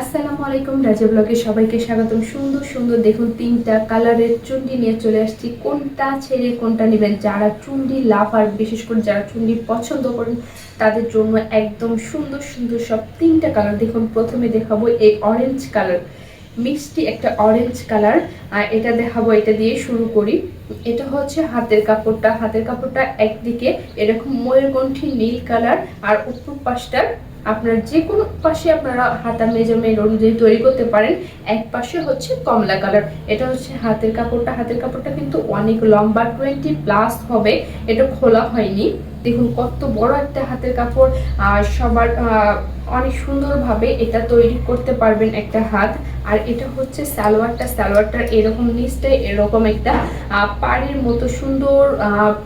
আসসালামু আলাইকুম, রাজা ব্লগে সবাইকে স্বাগতম। সুন্দর সুন্দর দেখুন, তিনটা কালারের চুন্ডি নিয়ে চলে আসছি। কোনটা ছেড়ে কোনটা নেবেন? যারা চুন্ডি লাভ আর বিশেষ করে যারা চুন্ডি পছন্দ করেন, তাদের জন্য একদম সুন্দর সুন্দর সব তিনটা কালার দেখুন। প্রথমে দেখাবো এই অরেঞ্জ কালার। মিষ্টি একটা অরেঞ্জ কালার। আর এটা দেখাবো, এটা দিয়ে শুরু করি। এটা হচ্ছে হাতের কাপড়টা। হাতের কাপড়টা একদিকে এরকম ময়ূরকণ্ঠী নীল কালার আর উপর পাশটা আপনার যে কোনো পাশে আপনারা হাতা মেজারমেন্ট অনুযায়ী তৈরি করতে পারেন। এক পাশে হচ্ছে কমলা কালার। এটা হচ্ছে হাতের কাপড়টা। হাতের কাপড়টা কিন্তু অনেক লম্বা টোয়েন্টি প্লাস হবে। এটা খোলা হয়নি। দেখুন কত বড় একটা হাতের কাপড়। সবার অনেক সুন্দরভাবে এটা তৈরি করতে পারবেন একটা হাত। আর এটা হচ্ছে সালোয়ারটা। সালোয়ারটার এরকম নিচটায় এরকম একটা পাড়ের মতো সুন্দর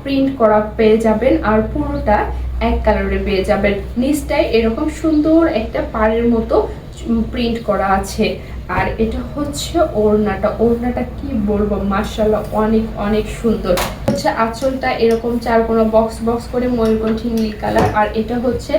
প্রিন্ট করা পেয়ে যাবেন। আর পুরোটা এক কালারে পেয়ে যাবেন। নিচটায় এরকম সুন্দর একটা পাড়ের মতো প্রিন্ট করা আছে। আর এটা হচ্ছে ওড়নাটা। ওড়নাটা কি বলব? মার্শাল্লাহ অনেক অনেক সুন্দর। হচ্ছে আঁচলটা এরকম চার কোনো বক্স বক্স করে ময়ূরকণ্ঠী নীল কালার। আর এটা হচ্ছে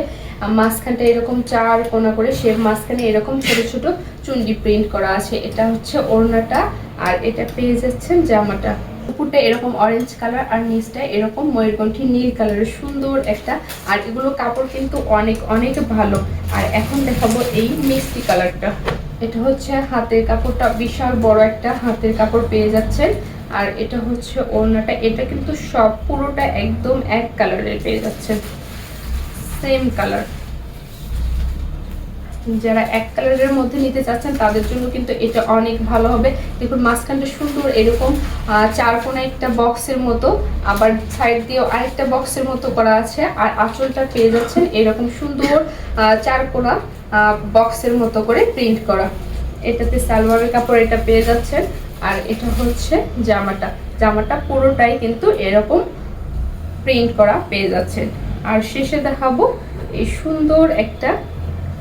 মাঝখানটা এরকম চার কোনা করে সে মাঝখানে এরকম ছোট ছোট চুন্ডি প্রিন্ট করা আছে। এটা হচ্ছে ওড়নাটা। আর এটা পেয়ে যাচ্ছেন জামাটা। উপরটা এরকম অরেঞ্জ কালার আর নিচটা এরকম ময়ূরকণ্ঠী নীল কালারের সুন্দর একটা। আর এগুলো কাপড় কিন্তু অনেক অনেক ভালো। আর এখন দেখাবো এই মিষ্টি কালারটা এটা হচ্ছে হাতের কাপড়টা, বিশাল বড় একটা হাতের কাপড় পেয়ে যাচ্ছেন। আর এটা হচ্ছে ওড়নাটা, এটা কিন্তু সব পুরোটা একদম এক কালারের পেয়ে যাচ্ছেন। সেম কালার যারা এক কালারের মধ্যে নিতে চাচ্ছেন, তাদের জন্য কিন্তু এটা অনেক ভালো হবে। দেখুন, মাঝখানটা সুন্দর এরকম চার কোনা একটা বক্সের মতো, আবার সাইড দিয়েও আরেকটা বক্সের মতো করা আছে, আর আঁচলটা পেয়ে যাচ্ছেন এরকম সুন্দর চার কোনা বক্সের মতো করে প্রিন্ট করা। এটাতে সালোয়ারের কাপড় এটা পেয়ে যাচ্ছেন, আর এটা হচ্ছে জামাটা। জামাটা পুরোটাই কিন্তু এরকম প্রিন্ট করা পেয়ে যাচ্ছেন। আর শেষে দেখাবো এই সুন্দর একটা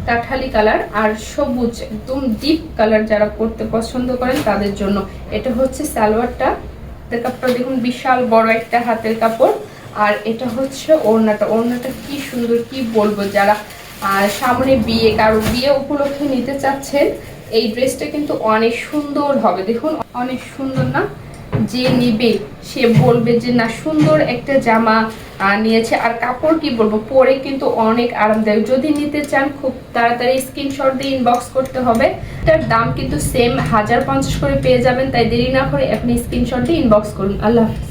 কাঠালি কালার আর সবুজ, একদম ডিপ কালার যারা করতে পছন্দ করেন তাদের জন্য। এটা হচ্ছে সালোয়ারটা। হাতের কাপড়টা দেখুন, বিশাল বড় একটা হাতের কাপড়। আর এটা হচ্ছে ওড়নাটা। ওড়নাটা কি সুন্দর, কি বলব? যারা আর সামনে বিয়ে, কারও বিয়ে উপলক্ষে নিতে চাচ্ছেন, এই ড্রেসটা কিন্তু অনেক সুন্দর হবে। দেখুন, অনেক সুন্দর না? যে নিবে, সে বলবে যে, না, সুন্দর একটা জামা নিয়েছে। আর কাপড় কি বলব, পরে কিন্তু অনেক আরামদায়ক। যদি নিতে চান, খুব তাড়াতাড়ি স্ক্রিনশট দিয়ে ইনবক্স করতে হবে। তার দাম কিন্তু সেম হাজার পঞ্চাশ করে পেয়ে যাবেন, তাই দেরি না করে আপনি স্ক্রিনশট দিয়ে ইনবক্স করুন। আল্লাহ হাফিজ।